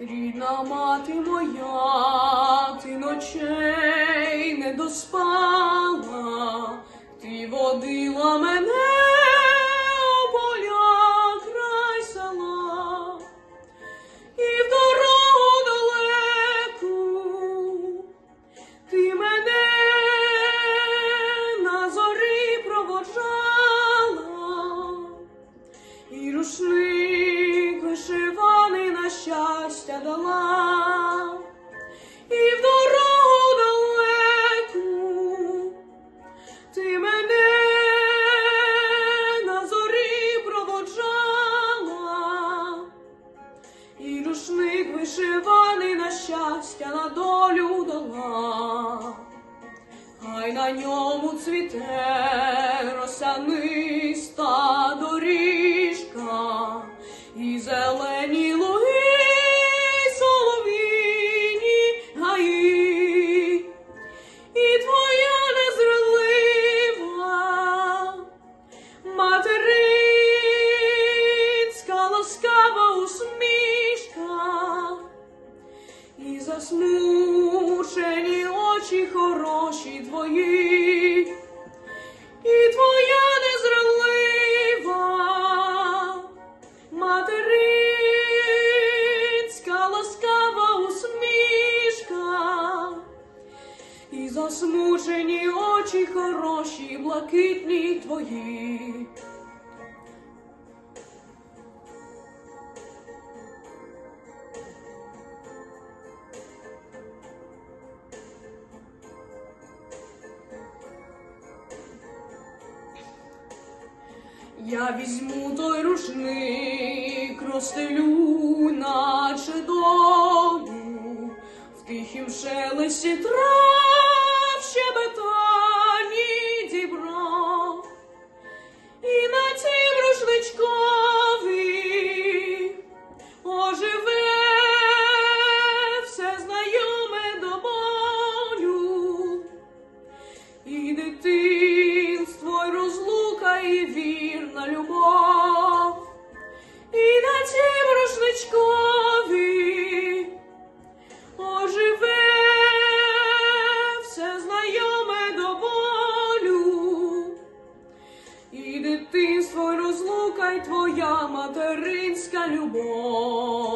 Рідна мати моя, ти ночей не доспала, і в дорогу далеку ти мене зорі проводжала, і рушник вишиваний на щастя на долю дала. Хай на ньому цвіте росяниста доріжка, і зелені засмучені очі хороші твої, і твоя незралива материнська ласкава усмішка, і засмучені очі хороші, блакитні твої. Я візьму той рушник, розстелю, наче долю, в тихім шелесті трав твоя материнська любов.